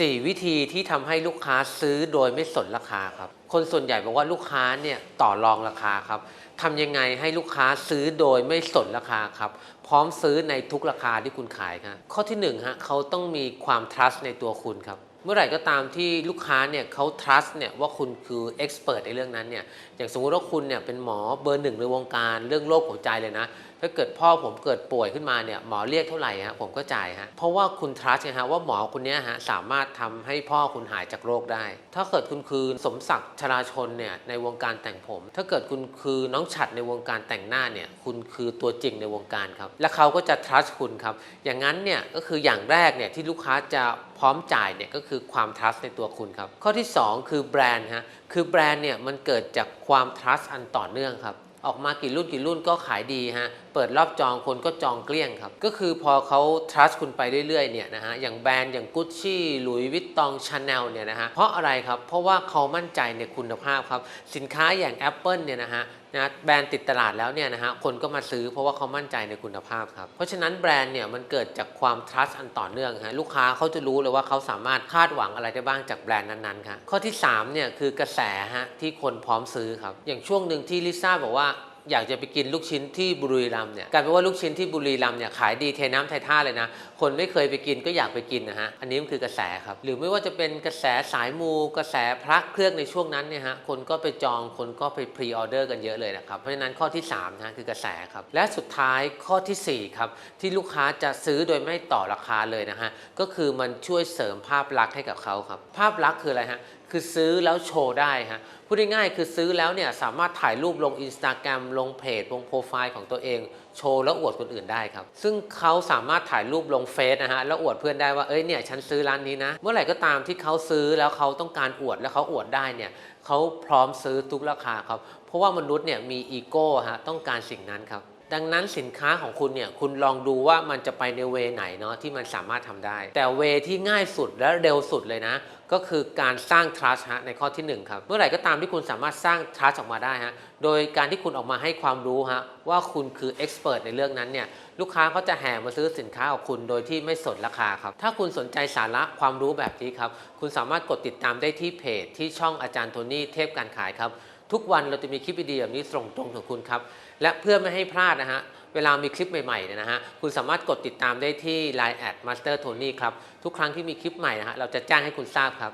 4 วิธีที่ทำให้ลูกค้าซื้อโดยไม่สนราคาครับ คนส่วนใหญ่บอกว่าลูกค้าเนี่ยต่อรองราคาครับทำยังไงให้ลูกค้าซื้อโดยไม่สนราคาครับ พร้อมซื้อในทุกราคาที่คุณขายครับข้อที่1ฮะเขาต้องมีความ trust ในตัวคุณครับ มื่อไหร่ก็ตามที่ลูกค้าเนี่ยเขา trust เนี่ยว่าคุณคือ expert ในเรื่องนั้นเนี่ยอย่างสมมติว่าคุณเนี่ยเป็นหมอเบอร์หนึ่งในวงการเรื่องโรคหัวใจเลยนะ ถ้าเกิดพ่อผมเกิดป่วยขึ้นมาเนี่ยหมอเรียกเท่าไหร่ฮะผมก็จ่ายฮะเพราะว่าคุณ trust ไงฮะว่าหมอคนนี้ฮะสามารถทำให้พ่อคุณหายจากโรคได้ ถ้าเกิดคุณคือสมศักดิ์ชราชนเนี่ยในวงการแต่งผม ถ้าเกิดคุณคือน้องฉัดในวงการแต่งหน้าเนี่ยคุณคือตัวจริงในวงการครับและเขาก็จะ trust คุณครับอย่างนั้นเนี่ยก็คืออย่างแรกเนี่ยที่ลูกค้าจะ พร้อมจ่ายเนี่ยก็คือความ trust ในตัวคุณครับ ข้อที่ 2 คือแบรนด์ฮะคือแบรนด์เนี่ยมันเกิดจากความ trust อันต่อเนื่องครับออกมากี่รุ่นกี่รุ่นก็ขายดีฮะ เปิดรอบจองคนก็จองเกลี้ยงครับ ก็คือพอเขา trust คุณไปเรื่อยๆเนี่ยนะฮะ อย่างแบรนด์อย่างกุชชี่หลุยวิตตองชาแนลเนี่ยนะฮะ เพราะอะไรครับ เพราะว่าเขามั่นใจในคุณภาพครับ สินค้าอย่าง Apple เนี่ยนะฮะนะแบรนด์ติดตลาดแล้วเนี่ยนะฮะคนก็มาซื้อเพราะว่าเขามั่นใจในคุณภาพครับเพราะฉะนั้นแบรนด์เนี่ยมันเกิดจากความ trust อันต่อเนื่องฮะลูกค้าเขาจะรู้เลยว่าเขาสามารถคาดหวังอะไรได้บ้างจากแบรนด์นั้นๆครับข้อที่3เนี่ยคือกระแสฮะที่คนพร้อมซื้อครับอย่างช่วงหนึ่งที่ลิซ่าบอกว่าอยากจะไปกินลูกชิ้นที่บุรีรัมย์เนี่ยกลายเป็นว่าลูกชิ้นที่บุรีรัมย์เนี่ยขายดีเทน้ำไทท่าเลยนะ คนไม่เคยไปกินก็อยากไปกินนะฮะ อันนี้มันคือกระแสครับ หรือไม่ว่าจะเป็นกระแสสายมู กระแสพระเครื่องในช่วงนั้นเนี่ยฮะ คนก็ไปจอง คนก็ไปพรีออเดอร์กันเยอะเลยนะครับ เพราะฉะนั้นข้อที่3นะฮะคือกระแสครับ และสุดท้ายข้อทีสี่4ครับที่ลูกค้าจะซื้อโดยไม่ต่อราคาเลยนะฮะ ก็คือมันช่วยเสริมภาพลักษณ์ให้กับเขาครับ ภาพลักษณ์คืออะไรฮะ คือซื้อแล้วโชว์ได้ฮะพูดง่ายๆคือซื้อแล้วเนี่ยสามารถถ่ายรูปลง Instagram ลงเพจลงโปรไฟล์ของตัวเอง โชว์แล้วอวดคนอื่นได้ครับ ซึ่งเขาสามารถถ่ายรูปลงเฟซนะฮะแล้วอวดเพื่อนได้ว่าเอ้ยเนี่ยฉันซื้อร้านนี้นะ เมื่อไหร่ก็ตามที่เขาซื้อแล้วเขาต้องการอวดแล้วเขาอวดได้เนี่ยเขาพร้อมซื้อทุกราคาครับเพราะว่ามนุษย์เนี่ยมีอีโก้ฮะต้องการสิ่งนั้นครับดังนั้นสินค้าของคุณเนี่ยคุณลองดูว่ามันจะไปในเวไหนเนาะที่มันสามารถทำได้ แต่เวที่ง่ายสุดและเร็วสุดเลยนะ ก็คือการสร้าง trust ฮะในข้อที่ 1 ครับ เมื่อไหร่ก็ตามที่คุณสามารถสร้าง trust ออกมาได้ฮะโดยการที่คุณออกมาให้ความรู้ฮะว่าคุณคือ expert ในเรื่องนั้นเนี่ยลูกค้าเขาจะแห่มาซื้อสินค้าของคุณโดยที่ไม่สนราคาครับ ถ้าคุณสนใจสาระความรู้แบบนี้ครับ คุณสามารถกดติดตามได้ที่เพจที่ช่องอาจารย์โทนี่เทพการขายครับ ทุกวันเราจะมีคลิปดีๆแบบนี้ส่งตรงถึงคุณครับ และเพื่อไม่ให้พลาดนะฮะ เวลามีคลิปใหม่ๆเนี่ยนะฮะ คุณสามารถกดติดตามได้ที่ Line แอด Master Tony ครับ ทุกครั้งที่มีคลิปใหม่นะฮะ เราจะแจ้งให้คุณทราบครับ